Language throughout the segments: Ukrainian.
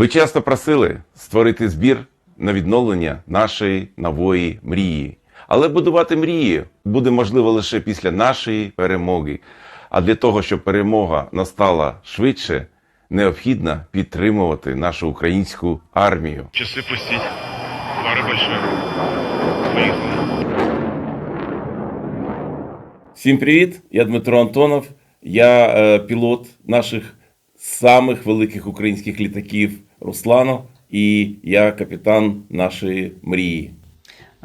Ви часто просили створити збір на відновлення нашої нової мрії. Але будувати мрії буде можливо лише після нашої перемоги. А для того, щоб перемога настала швидше, необхідно підтримувати нашу українську армію. Часы пустить. Пары большие. Поехали. Всім привіт! Я Дмитро Антонов. Я е, пілот наших самих великих українських літаків Руслано, і я капітан нашої мрії.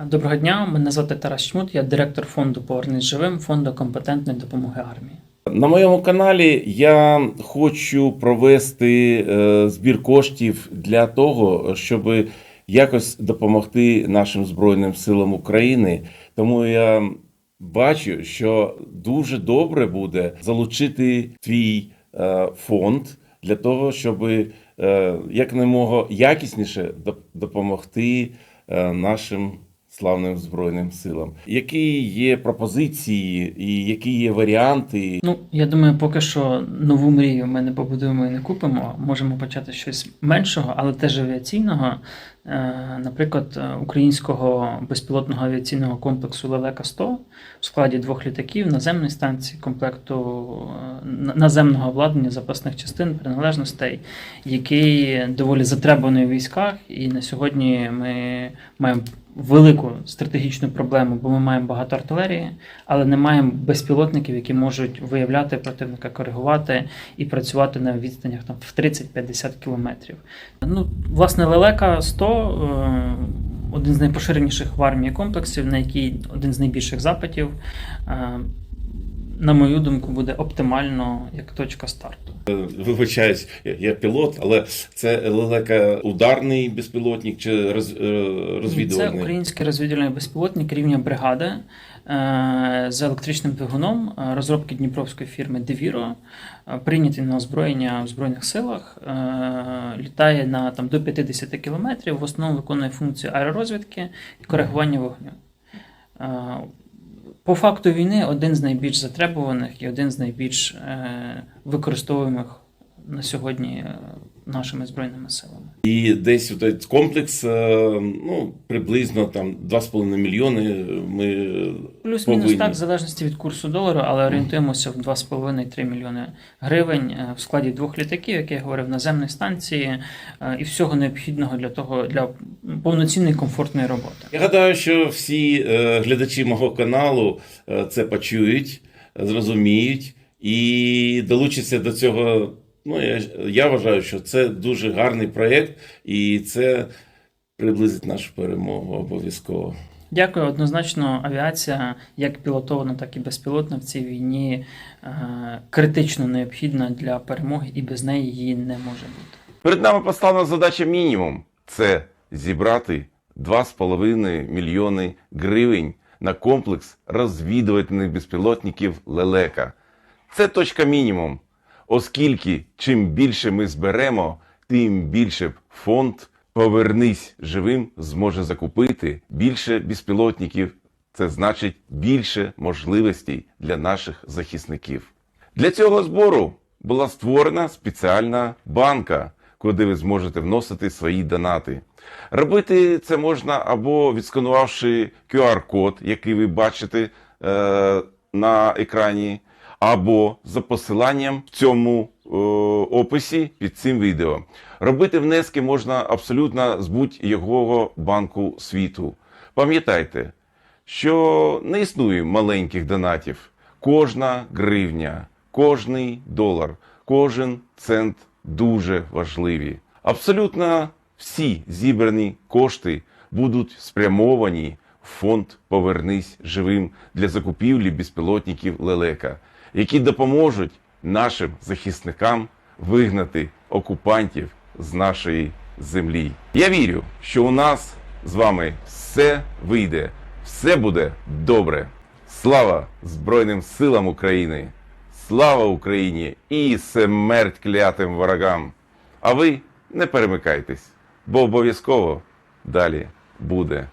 Доброго дня, мене звати Тарас Чмут, я директор фонду Повернись живим, фонду компетентної допомоги армії. На моєму каналі я хочу провести е, збір коштів для того, щоб якось допомогти нашим Збройним силам України. Тому я бачу, що дуже добре буде залучити твій е, фонд для того, щоб е, якнаймога якісніше допомогти е, нашим славним збройним силам. Які є пропозиції і які є варіанти? Ну, я думаю, поки що нову мрію ми не побудуємо і не купимо. Можемо почати щось меншого, але теж авіаційного. Е, Наприклад, е, українського безпілотного авіаційного комплексу Лелека 100 в складі двох літаків, наземної станції, комплекту е, наземного обладнання, запасних частин, приналежностей, який доволі затребуваний у військах. І на сьогодні ми маємо велику стратегічну проблему, бо ми маємо багато артилерії, але не маємо безпілотників, які можуть виявляти противника, коригувати і працювати на відстанях там в 30-50 кілометрів. Ну, власне, лелека 100 е, один з найпоширеніших в армії комплексів, на який один з найбільших запитів. Е, На мою думку, буде оптимально як точка старту. Вибачаюсь, я, пілот, але це лелека ударний безпілотник чи роз, е, розвідувальний? Це український розвідувальний безпілотник рівня бригади е, з електричним двигуном е, розробки дніпровської фірми е, прийнятий на озброєння в Збройних силах, е, літає на там, до 50 кілометрів, в основному виконує функцію аеророзвідки і коригування вогню. По факту війни один з найбільш затребуваних і один з найбільш е, використовуємих на сьогодні е, нашими збройними силами. І десь цей комплекс, е, ну, приблизно там 2,5 мільйони ми Плюс-мінус повинні. так, в залежності від курсу долару, але орієнтуємося в 2,5-3 мільйони гривень е, в складі двох літаків, як я говорив, наземної станції е, і всього необхідного для того для повноцінної комфортної роботи. Я гадаю, що всі глядачі мого каналу це почують, зрозуміють і долучаться до цього. Ну, я, я вважаю, що це дуже гарний проєкт, і це приблизить нашу перемогу обов'язково. Дякую. Однозначно, авіація, як пілотована, так і безпілотна в цій війні е, критично необхідна для перемоги, і без неї її не може бути. Перед нами поставлена задача мінімум це зібрати 2,5 мільйони гривень на комплекс розвідувальних безпілотників Лелека. Це точка мінімум, оскільки чим більше ми зберемо, тим більше фонд Повернись живим зможе закупити більше безпілотників. Це значить більше можливостей для наших захисників. Для цього збору була створена спеціальна банка, куди ви зможете вносити свої донати. Робити це можна або відсканувавши QR-код, який ви бачите е, на екрані, або за посиланням в цьому е, описі під цим відео. Робити внески можна абсолютно з будь-якого банку світу. Пам'ятайте, що не існує маленьких донатів. Кожна гривня, кожний долар, кожен цент дуже важливі. Абсолютно всі зібрані кошти будуть спрямовані фонд Повернись живим для закупівлі безпілотників Лелека, які допоможуть нашим захисникам вигнати окупантів з нашої землі. Я вірю, що у нас з вами все вийде, все буде добре. Слава Збройним силам України! Слава Україні і смерть клятим ворогам! А ви не перемикайтесь, бо обов'язково далі буде